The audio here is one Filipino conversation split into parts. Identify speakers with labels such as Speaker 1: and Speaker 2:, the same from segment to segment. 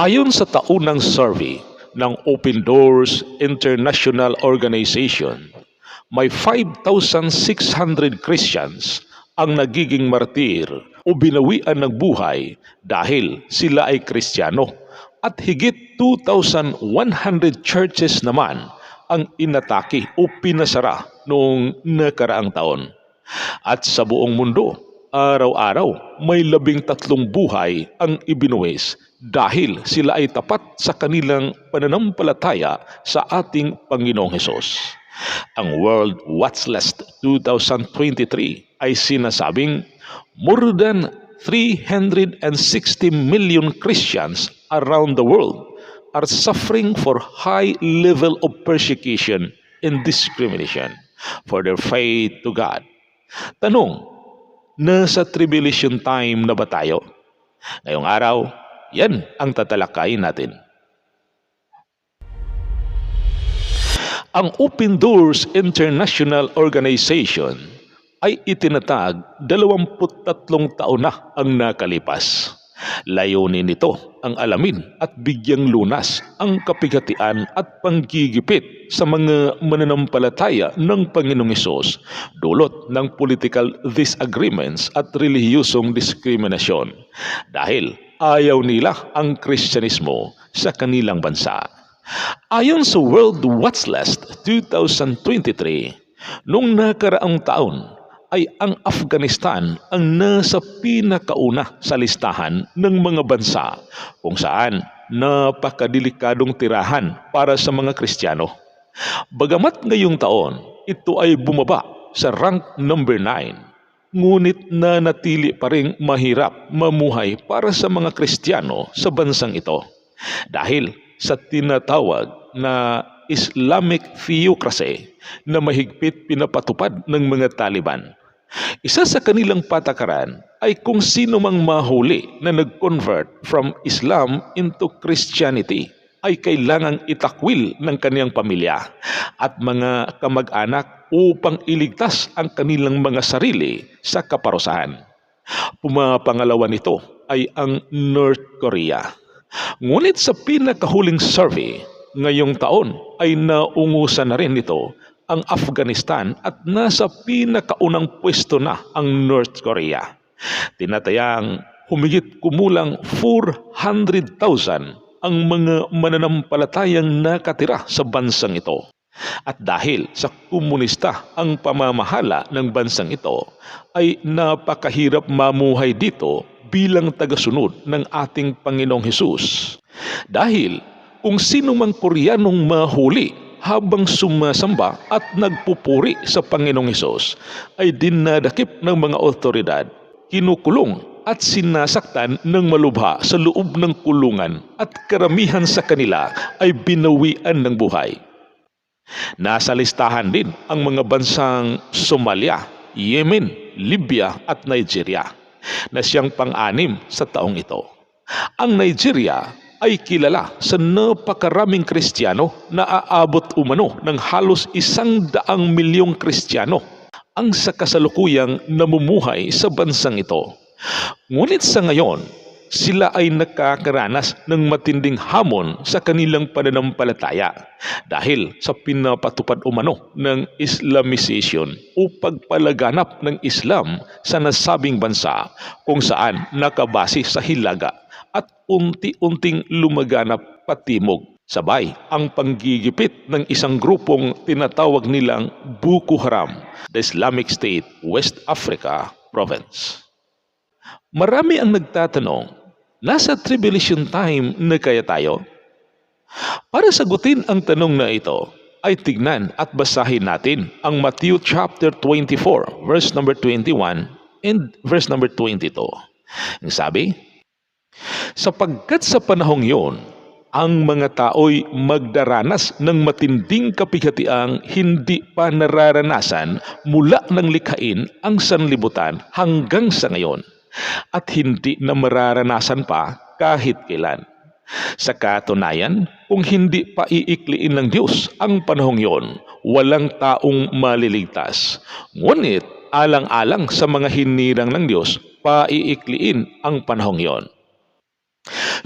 Speaker 1: Ayon sa taunang survey ng Open Doors International Organization, may 5,600 Christians ang nagiging martir o binawian ng buhay dahil sila ay Kristiyano at higit 2,100 churches naman ang inatake o pinasara noong nakaraang taon. At sa buong mundo, araw-araw may labing tatlong buhay ang ibinuwis dahil sila ay tapat sa kanilang pananampalataya sa ating Panginoong Hesus. Ang World Watch List 2023 ay sinasabing more than 360 million Christians around the world are suffering for high level of persecution and discrimination for their faith to God. Tanong, nasa tribulation time na ba tayo? Ngayong araw, yan ang tatalakayin natin. Ang Open Doors International Organization ay itinatag 23 taon na ang nakalipas. Layunin nito ang alamin at bigyang lunas ang kapigatian at panggigipit sa mga mananampalataya ng Panginoong Isos dulot ng political disagreements at relihiyosong diskriminasyon dahil ayaw nila ang Kristyanismo sa kanilang bansa. Ayon sa World Watch List 2023, noong nakaraang taon ay ang Afghanistan ang nasa pinakauna sa listahan ng mga bansa kung saan napakadelikadong tirahan para sa mga Kristiyano. Bagamat ngayong taon, ito ay bumaba sa rank number 9 ngunit na natili pa rin mahirap mamuhay para sa mga Kristiyano sa bansang ito dahil sa tinatawag na Islamic theocracy na mahigpit pinapatupad ng mga Taliban. Isa sa kanilang patakaran ay kung sino mang mahuli na nag-convert from Islam into Christianity ay kailangang itakwil ng kaniyang pamilya at mga kamag-anak upang iligtas ang kanilang mga sarili sa kaparusahan. Pumapangalawa nito ay ang North Korea. Ngunit sa pinakahuling survey ngayong taon ay naungusan na rin nito ang Afghanistan at nasa pinakaunang pwesto na ang North Korea. Tinatayang humigit kumulang 400,000 ang mga mananampalatayang nakatira sa bansang ito. At dahil sa komunista ang pamamahala ng bansang ito, ay napakahirap mamuhay dito bilang tagasunod ng ating Panginoong Hesus. Dahil kung sino mang Koreanong mahuli habang sumasamba at nagpupuri sa Panginoong Hesus ay dinadakip ng mga otoridad, kinukulong at sinasaktan ng malubha sa loob ng kulungan at karamihan sa kanila ay binawian ng buhay. Nasa listahan din ang mga bansang Somalia, Yemen, Libya at Nigeria na siyang pang-anim sa taong ito. Ang Nigeria ay kilala sa napakaraming Kristiyano na aabot umano ng halos isang daang milyong Kristiyano ang sa kasalukuyang namumuhay sa bansang ito. Ngunit sa ngayon, sila ay nakakaranas ng matinding hamon sa kanilang pananampalataya dahil sa pinapatupad umano ng Islamization o pagpalaganap ng Islam sa nasabing bansa kung saan nakabase sa hilaga at unti-unting lumaganap patimog. Sabay ang panggigipit ng isang grupong tinatawag nilang Boko Haram, the Islamic State, West Africa Province. Marami ang nagtatanong, nasa tribulation time na kaya tayo? Para sagutin ang tanong na ito, ay tignan at basahin natin ang Matthew chapter 24, verse number 21 and verse number 22. Ang sabi, Sapagkat sa panahong iyon, ang mga tao'y magdaranas ng matinding kapighatiang hindi pa nararanasan mula ng likhain ang sanlibutan hanggang sa ngayon at hindi na mararanasan pa kahit kailan. Sa katunayan, kung hindi pa iikliin ng Diyos ang panahong iyon, walang taong maliligtas. Ngunit alang-alang sa mga hinirang ng Diyos, paiikliin ang panahong iyon.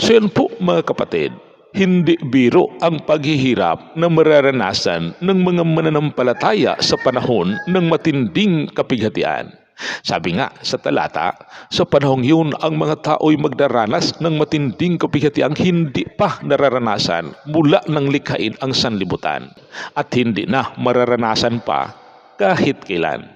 Speaker 1: So yan po mga kapatid, hindi biro ang paghihirap na mararanasan ng mga mananampalataya sa panahon ng matinding kapighatian. Sabi nga sa talata, sa panahong yun ang mga tao'y magdaranas ng matinding kapighatiang hindi pa nararanasan mula ng likhain ang sanlibutan at hindi na mararanasan pa kahit kailan.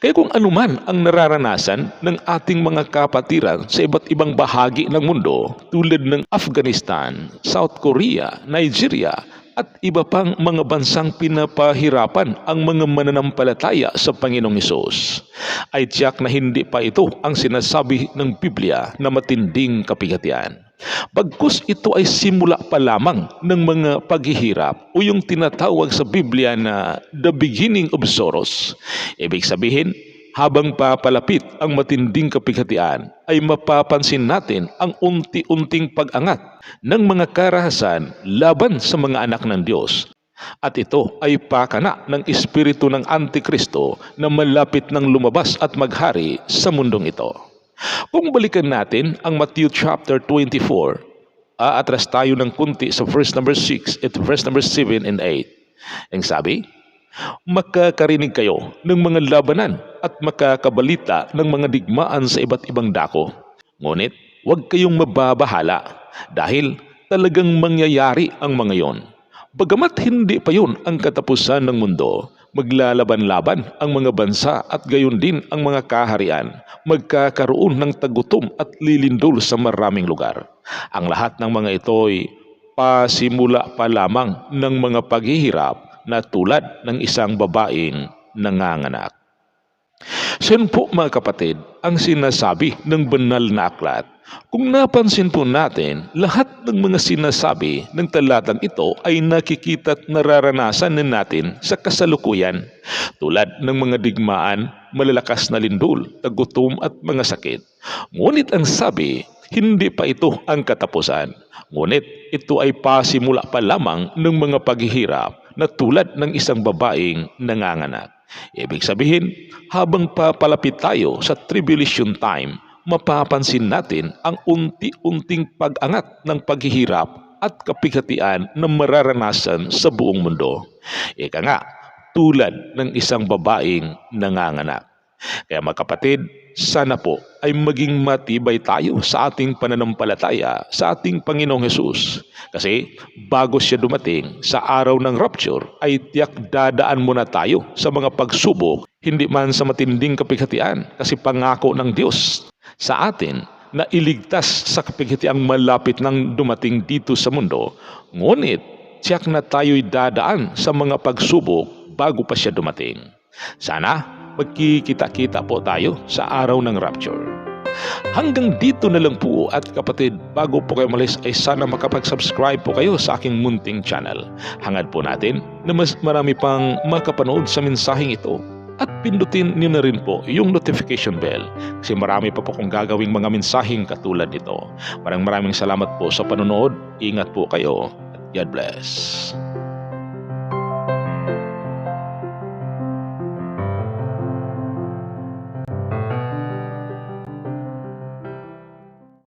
Speaker 1: Kaya kung anuman ang nararanasan ng ating mga kapatiran sa iba't ibang bahagi ng mundo tulad ng Afghanistan, South Korea, Nigeria at iba pang mga bansang pinapahirapan ang mga mananampalataya sa Panginoong Hesus, ay tiyak na hindi pa ito ang sinasabi ng Biblia na matinding kapighatian. Bagkus ito ay simula pa lamang ng mga paghihirap o yung tinatawag sa Biblia na the beginning of sorrows. Ibig sabihin, habang papalapit ang matinding kapighatian, ay mapapansin natin ang unti-unting pag-angat ng mga karahasan laban sa mga anak ng Diyos. At ito ay pakana ng espiritu ng Antikristo na malapit ng lumabas at maghari sa mundong ito. Kung balikan natin ang Matthew chapter 24, aatras tayo ng kunti sa verse number 6 at verse number 7 and 8. Ang sabi, Makakarinig kayo ng mga labanan at makakabalita ng mga digmaan sa iba't ibang dako. Ngunit huwag kayong mababahala dahil talagang mangyayari ang mga yon. Bagamat hindi pa yun ang katapusan ng mundo, maglalaban-laban ang mga bansa at gayon din ang mga kaharian, magkakaroon ng tagutom at lilindol sa maraming lugar. Ang lahat ng mga ito ay pasimula pa lamang ng mga paghihirap na tulad ng isang babaeng nanganganak. So po mga kapatid, ang sinasabi ng banal na aklat. Kung napansin po natin, lahat ng mga sinasabi ng talatang ito ay nakikita at nararanasan na natin sa kasalukuyan tulad ng mga digmaan, malalakas na lindol, tagutom at mga sakit. Ngunit ang sabi, hindi pa ito ang katapusan. Ngunit ito ay pasimula pa lamang ng mga paghihirap na tulad ng isang babaeng nanganganak. Ibig sabihin, habang papalapit tayo sa tribulation time, mapapansin natin ang unti-unting pag-angat ng paghihirap at kapighatian na mararanasan sa buong mundo. Ika nga, tulad ng isang babaeng nanganganak. Kaya mga kapatid, sana po ay maging matibay tayo sa ating pananampalataya sa ating Panginoong Hesus. Kasi bago siya dumating sa araw ng rapture ay tiyak dadaan muna tayo sa mga pagsubok hindi man sa matinding kapighatian kasi pangako ng Diyos sa atin na iligtas sa kapighatiang malapit ng dumating dito sa mundo. Ngunit tiyak na tayo'y dadaan sa mga pagsubok bago pa siya dumating. Sana magkikita-kita po tayo sa araw ng rapture. Hanggang dito na lang po at kapatid, bago po kayo malis ay sana makapag-subscribe po kayo sa aking munting channel. Hangad po natin na mas marami pang makapanood sa mensaheng ito at pindutin niyo na rin po yung notification bell kasi marami pa po kong gagawing mga mensaheng katulad nito. Maraming maraming salamat po sa panonood. Ingat po kayo at God bless.